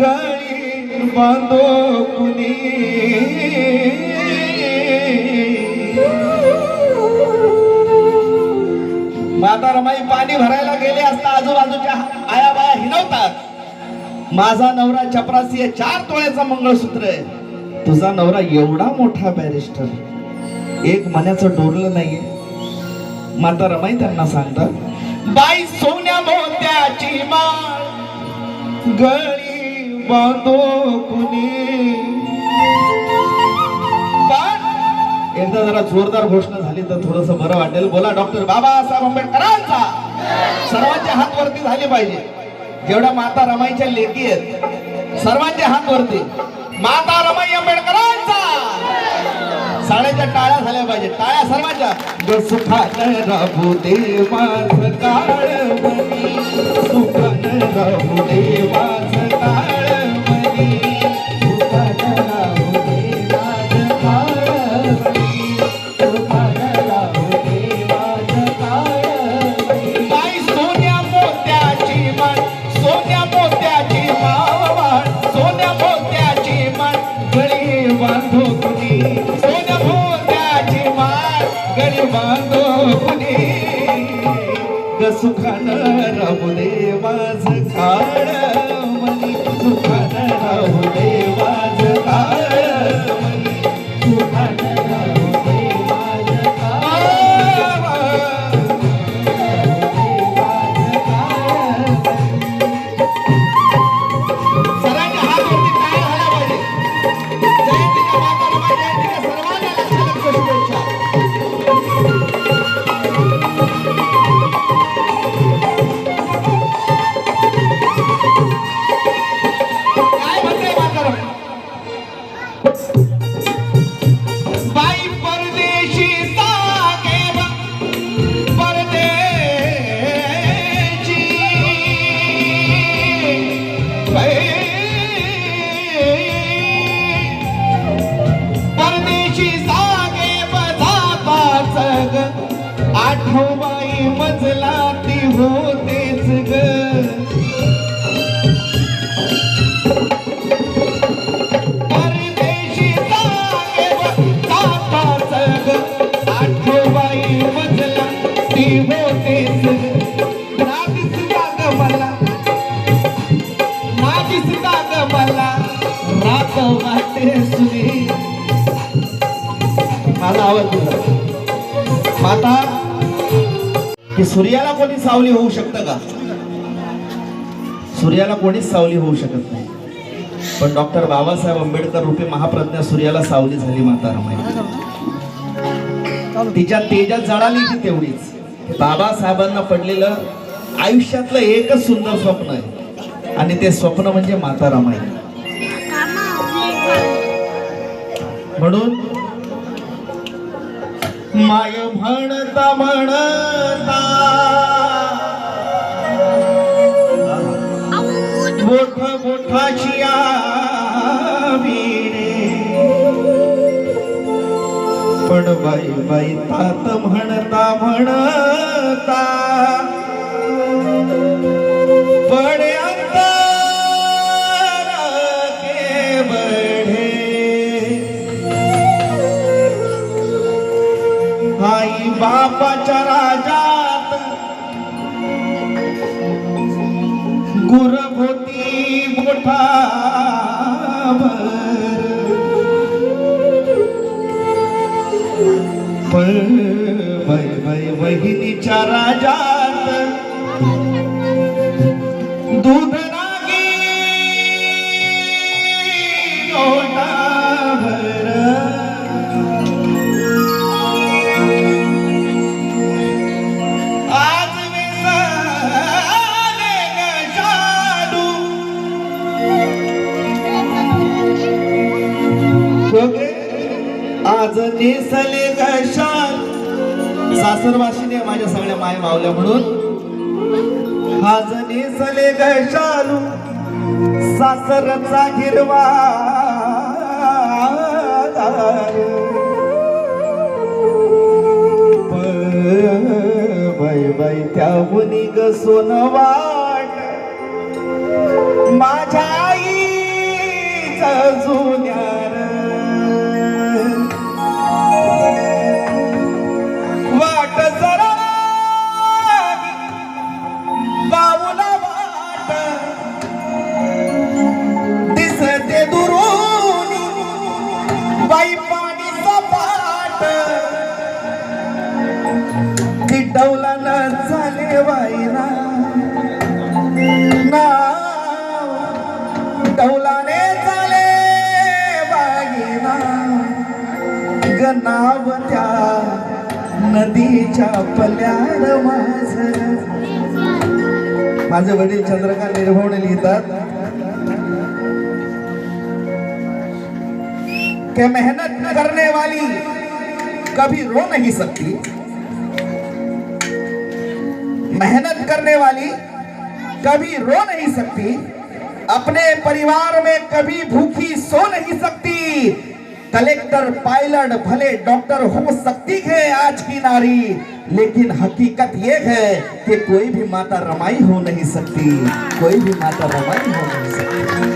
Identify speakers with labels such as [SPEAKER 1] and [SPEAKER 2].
[SPEAKER 1] गाळी बांधो कुणी. माता रमाई पाणी भरायला गेले असता आजूबाजूच्या आया बाया हिनवतात. माझा नवरा चपरासी आहे चार तोळ्याचा मंगळसूत्र आहे. तुझा नवरा एवढा मोठा बॅरिस्टर. एक मण्याचं डोरलं नाहीये. माता रमाई त्यांना सांगतात बाई सोन्या मोत्याची माळ गळ बांधो कुणी. एकदा जरा जोरदार घोषणा झाली तर थोडस बरं वाटेल. बोला डॉक्टर बाबासाहेब आंबेडकरांचा. सर्वांच्या हात वरती झाले पाहिजे. जेवढ्या माता रमाईच्या लेखी आहेत सर्वांच्या हात वरती माता रमाई आंबेडकरांचा. साडेच्या टाळ्या झाल्या पाहिजे. टाळ्या सर्वांच्या. ग सुखान राहू दे माझ सुखान राहू दे कुणी सोन्या मोत्याची मान गळी कुणी ग सुखान राहू दे माझ काळ मनी सुखान राहू दे. होतेच ग परदेशी सागे ग आठवाई मजला ती होतेच ग ना मला ना दिसला मला रात वाटे सुनी की सूर्याला कोणी सावली होऊ शकतं का? सूर्याला कोणीच सावली होऊ शकत नाही. पण डॉक्टर बाबासाहेब आंबेडकर रूपी महाप्रज्ञा सूर्याला सावली झाली माता रमाई. तिच्या तेजात जळाली ती तेवढीच. बाबासाहेबांना पडलेलं आयुष्यातलं एकच सुंदर स्वप्न आहे. आणि ते स्वप्न म्हणजे माता रमाई. म्हणून माय म्हणता म्हणता. मोठ मोठाची पण बाई बाई तात म्हणता म्हणता. वहिनीच्या राजात. दूध नागी आज नेसले ग शाल सासरवाशीने माझ्या सगळ्या माय मावल्या म्हणून. आज नेसले ग सासरचा हिरवा बाई बाई त्या मुनी ग सोनवाट. माझ्या आई जुन्या ती चाले न झाले वाईना. नाव डौलाने झाले वाईना. गनाव त्या नदीच्या पल्यार माझ माझे वडील चंद्रकांत निर्भवणे लिहितात के मेहनत करने वाली कभी रो नहीं सकती. मेहनत करने वाली कभी रो नहीं सकती, अपने परिवार में कभी भूखी सो नहीं सकती। कलेक्टर, पायलट, भले डॉक्टर हो सकती है आज की नारी, लेकिन हकीकत ये है कि कोई भी माता रमाई हो नहीं सकती, कोई भी माता रमाई हो नहीं सकती।